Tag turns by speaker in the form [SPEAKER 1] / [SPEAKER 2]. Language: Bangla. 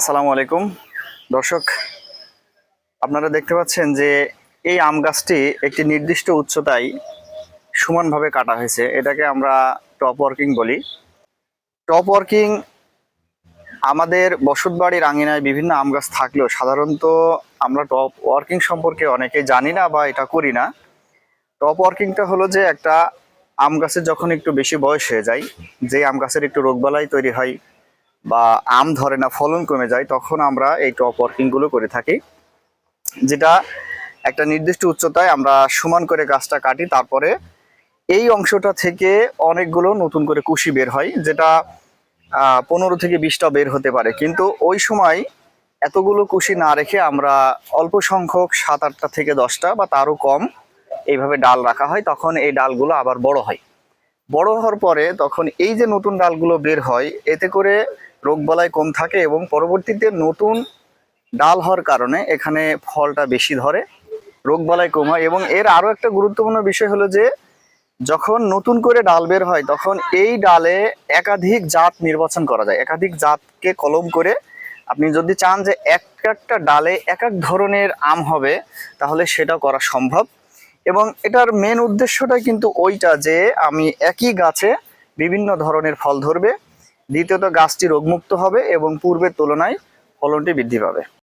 [SPEAKER 1] আসসালামু আলাইকুম। দর্শক, আপনারা দেখতে পাচ্ছেন যে এই আম গাছটি একটি নির্দিষ্ট উচ্চতায় সমানভাবে কাটা হয়েছে। এটাকে আমরা টপ ওয়ার্কিং বলি। টপ ওয়ার্কিং আমাদের বসতবাড়ির আঙিনায় বিভিন্ন আম গাছ থাকলেও সাধারণত আমরা টপ ওয়ার্কিং সম্পর্কে অনেকে জানি না বা এটা করি না। টপ ওয়ার্কিংটা হলো যে একটা আম গাছের যখন একটু বেশি বয়স হয়ে যায়, যে আম গাছের একটু রোগবালাই তৈরি হয় বা আম ধরে না, ফলন কমে যায়, তখন আমরা এই টপ ওয়ার্কিংগুলো করে থাকি। যেটা একটা নির্দিষ্ট উচ্চতায় আমরা সমান করে গাছটা কাটি, তারপরে এই অংশটা থেকে অনেকগুলো নতুন করে কুশি বের হয়, যেটা পনেরো থেকে বিশটা বের হতে পারে। কিন্তু ওই সময় এতগুলো কুশি না রেখে আমরা অল্প সংখ্যক সাত আটটা থেকে দশটা বা তারও কম এইভাবে ডাল রাখা হয়, তখন এই ডালগুলো আবার বড় হয়। বড় হওয়ার পরে তখন এই যে নতুন ডালগুলো বের হয়, এতে করে রোগবালাই কম থাকে এবং পরবর্তীতে নতুন ডাল হওয়ার কারণে এখানে ফলটা বেশি ধরে, রোগবালাই কম হয় এবং এর আরও একটা গুরুত্বপূর্ণ বিষয় হলো যে, যখন নতুন করে ডাল বের হয় তখন এই ডালে একাধিক জাত নির্বাচন করা যায়। একাধিক জাতকে কলম করে আপনি যদি চান যে এক একটা ডালে এক এক ধরনের আম হবে, তাহলে সেটা করা সম্ভব। এবং এটার মেন উদ্দেশ্যটা কিন্তু ওইটা যে, আমি একই গাছে বিভিন্ন ধরনের ফল ধরবে। দ্বিতীয়ত গাছটি রোগমুক্ত হবে এবং পূর্বের তুলনায় ফলনটি বৃদ্ধি পাবে।